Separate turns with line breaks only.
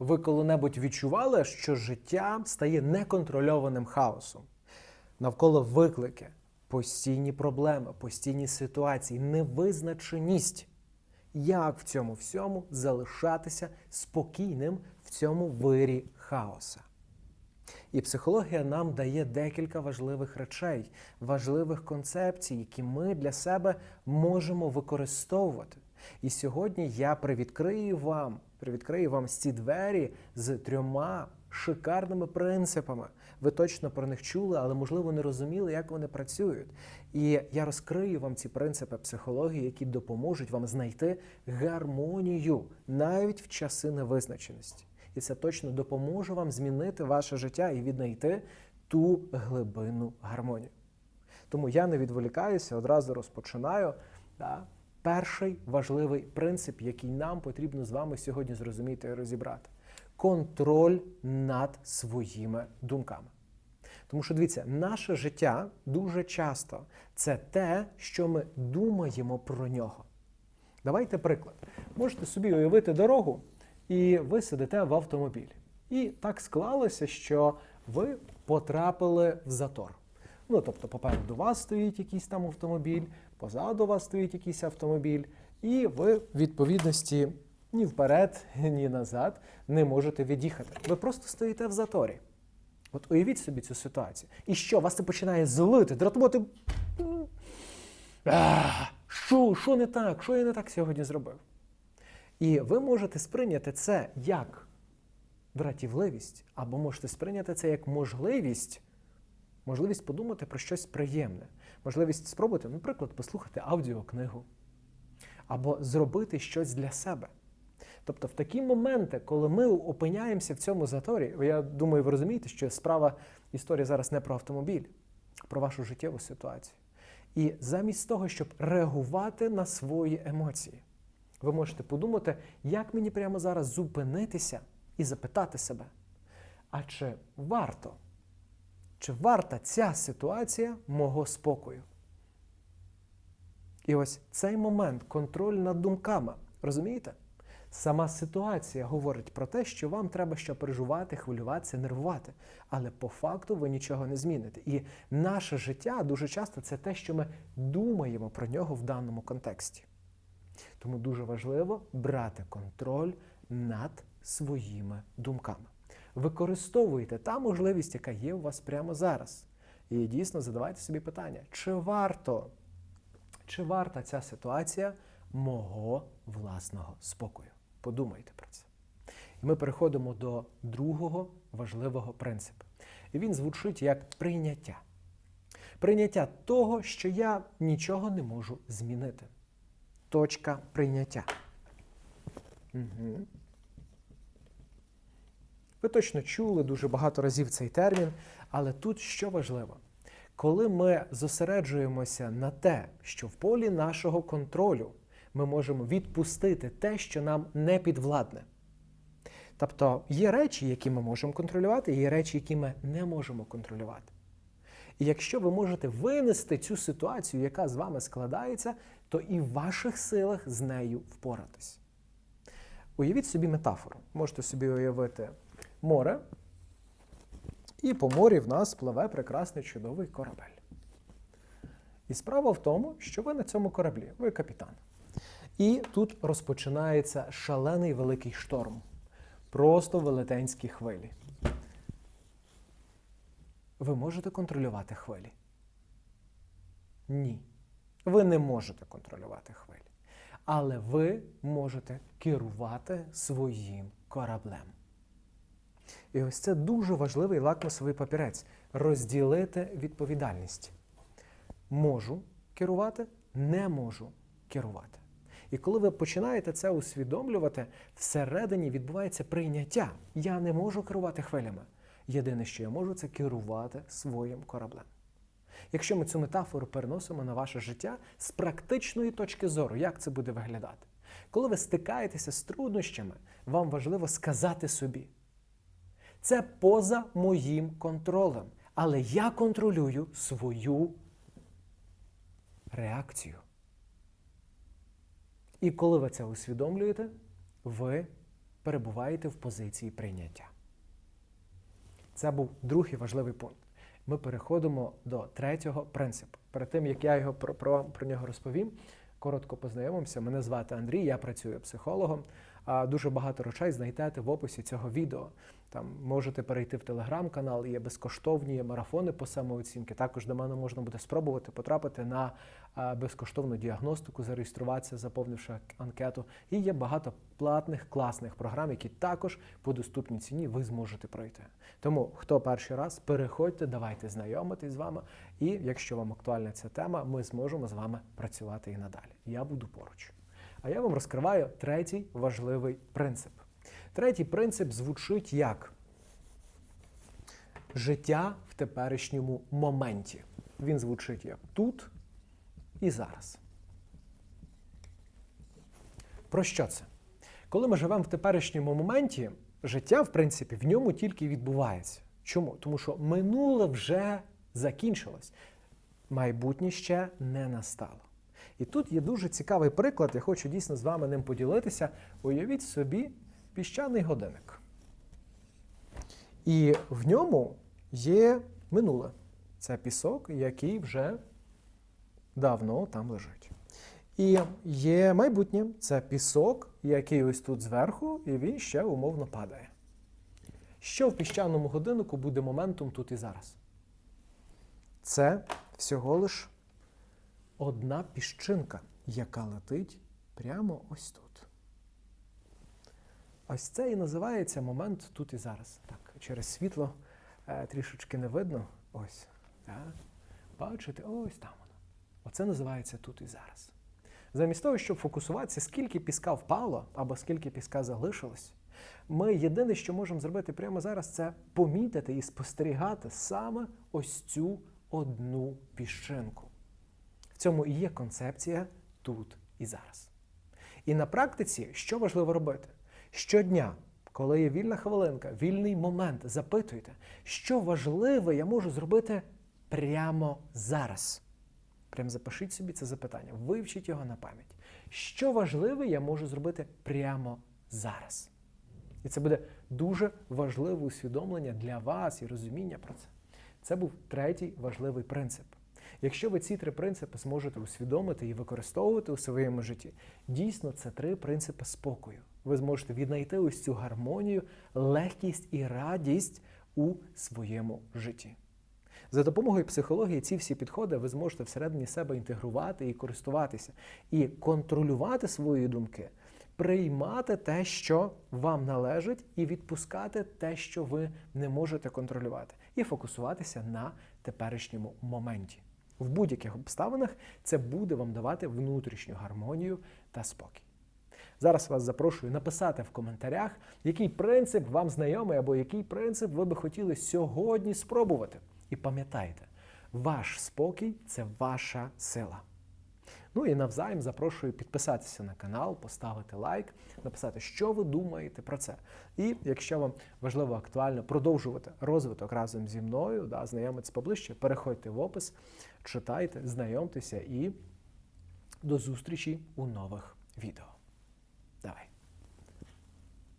Ви коли-небудь відчували, що життя стає неконтрольованим хаосом? Навколо виклики, постійні проблеми, постійні ситуації, невизначеність. Як в цьому всьому залишатися спокійним в цьому вирі хаоса? І психологія нам дає декілька важливих речей, важливих концепцій, які ми для себе можемо використовувати. І сьогодні я привідкрию вам, привідкрию вам ці двері з трьома шикарними принципами. Ви точно про них чули, але можливо не розуміли, як вони працюють. І я розкрию вам ці принципи психології, які допоможуть вам знайти гармонію навіть в часи невизначеності. І це точно допоможе вам змінити ваше життя і віднайти ту глибинну гармонію. Тому я не відволікаюся, одразу розпочинаю. Да? Перший важливий принцип, який нам потрібно з вами сьогодні зрозуміти і розібрати контроль над своїми думками. Тому що дивіться, наше життя дуже часто це те, що ми думаємо про нього. Давайте приклад. Можете собі уявити дорогу, і ви сидите в автомобілі. І так склалося, що ви потрапили в затор. Ну, тобто, попереду вас стоїть якийсь там автомобіль, позаду вас стоїть якийсь автомобіль, і ви в відповідності ні вперед, ні назад не можете від'їхати. Ви просто стоїте в заторі. От уявіть собі цю ситуацію. І що, вас це починає злити, дратувати. Що, що не так? Що я не так сьогодні зробив? І ви можете сприйняти це як дратівливість, або можете сприйняти це як можливість, можливість подумати про щось приємне, можливість спробувати, наприклад, послухати аудіокнигу, або зробити щось для себе. Тобто, в такі моменти, коли ми опиняємося в цьому заторі, я думаю, ви розумієте, що справа історії зараз не про автомобіль, а про вашу життєву ситуацію. І замість того, щоб реагувати на свої емоції, ви можете подумати, як мені прямо зараз зупинитися і запитати себе, а чи варто, чи варта ця ситуація мого спокою? І ось цей момент контроль над думками, розумієте? Сама ситуація говорить про те, що вам треба ще переживати, хвилюватися, нервувати. Але по факту ви нічого не зміните. І наше життя дуже часто це те, що ми думаємо про нього в даному контексті. Тому дуже важливо брати контроль над своїми думками. Використовуйте та можливість, яка є у вас прямо зараз. І дійсно задавайте собі питання, чи варто, чи варта ця ситуація мого власного спокою? Подумайте про це. І ми переходимо до другого важливого принципу. І він звучить як прийняття. Прийняття того, що я нічого не можу змінити. Точка прийняття. Угу. Ви точно чули дуже багато разів цей термін, але тут що важливо? Коли ми зосереджуємося на те, що в полі нашого контролю ми можемо відпустити те, що нам не підвладне. Тобто є речі, які ми можемо контролювати, є речі, які ми не можемо контролювати. І якщо ви можете винести цю ситуацію, яка з вами складається, то і в ваших силах з нею впоратись. Уявіть собі метафору. Можете собі уявити море, і по морі в нас пливе прекрасний чудовий корабель. І справа в тому, що ви на цьому кораблі, ви капітан. І тут розпочинається шалений великий шторм. Просто велетенські хвилі. Ви можете контролювати хвилі? Ні. Ви не можете контролювати хвилі. Але ви можете керувати своїм кораблем. І ось це дуже важливий лакмусовий папірець розділити відповідальність. Можу керувати, не можу керувати. І коли ви починаєте це усвідомлювати, всередині відбувається прийняття. Я не можу керувати хвилями. Єдине, що я можу, це керувати своїм кораблем. Якщо ми цю метафору переносимо на ваше життя з практичної точки зору, як це буде виглядати? Коли ви стикаєтеся з труднощами, вам важливо сказати собі: це поза моїм контролем, але я контролюю свою реакцію. І коли ви це усвідомлюєте, ви перебуваєте в позиції прийняття. Це був другий важливий пункт. Ми переходимо до третього принципу. Перед тим як я його про, про, про нього розповім, коротко познайомимося. Мене звати Андрій, я працюю психологом. Дуже багато речей знайдете в описі цього відео. Там можете перейти в телеграм-канал, є безкоштовні марафони по самооцінки. Також до мене можна буде спробувати потрапити на безкоштовну діагностику, зареєструватися, заповнивши анкету. І є багато платних класних програм, які також по доступній ціні ви зможете пройти. Тому хто перший раз, переходьте, давайте знайомитись з вами. І якщо вам актуальна ця тема, ми зможемо з вами працювати і надалі. Я буду поруч. А я вам розкриваю третій важливий принцип. Третій принцип звучить як життя в теперішньому моменті. Він звучить як тут і зараз. Про що це? Коли ми живемо в теперішньому моменті, життя, в принципі, в ньому тільки відбувається. Чому? Тому що минуле вже закінчилось, майбутнє ще не настало. І тут є дуже цікавий приклад, я хочу дійсно з вами ним поділитися. Уявіть собі піщаний годинник. І в ньому є минуле. Це пісок, який вже давно там лежить. І є майбутнє це пісок, який ось тут зверху, і він ще умовно падає. Що в піщаному годиннику буде моментом тут і зараз? Це всього лиш одна піщинка, яка летить прямо ось тут. Ось це і називається момент тут і зараз. Так, через світло е, трішечки не видно. Ось. Так. Бачите, ось там воно. Оце називається тут і зараз. Замість того, щоб фокусуватися, скільки піска впало або скільки піска залишилось, ми єдине, що можемо зробити прямо зараз, це помітити і спостерігати саме ось цю одну піщинку. Цьому і є концепція тут і зараз. І на практиці, що важливо робити? Щодня, коли є вільна хвилинка, вільний момент, запитуйте, що важливе я можу зробити прямо зараз. Прям запишіть собі це запитання, вивчіть його на пам'ять. Що важливе я можу зробити прямо зараз? І це буде дуже важливе усвідомлення для вас і розуміння про це. Це був третій важливий принцип. Якщо ви ці три принципи зможете усвідомити і використовувати у своєму житті, дійсно це три принципи спокою. Ви зможете віднайти ось цю гармонію, легкість і радість у своєму житті. За допомогою психології ці всі підходи ви зможете всередині себе інтегрувати і користуватися, і контролювати свої думки, приймати те, що вам належить, і відпускати те, що ви не можете контролювати, і фокусуватися на теперішньому моменті. В будь-яких обставинах це буде вам давати внутрішню гармонію та спокій. Зараз вас запрошую написати в коментарях, який принцип вам знайомий або який принцип ви би хотіли сьогодні спробувати. І пам'ятайте, ваш спокій це ваша сила. Ну і навзаєм запрошую підписатися на канал, поставити лайк, написати, що ви думаєте про це. І якщо вам важливо актуально продовжувати розвиток разом зі мною, да, знайомитись поближче, переходьте в опис, читайте, знайомтеся і до зустрічі у нових відео.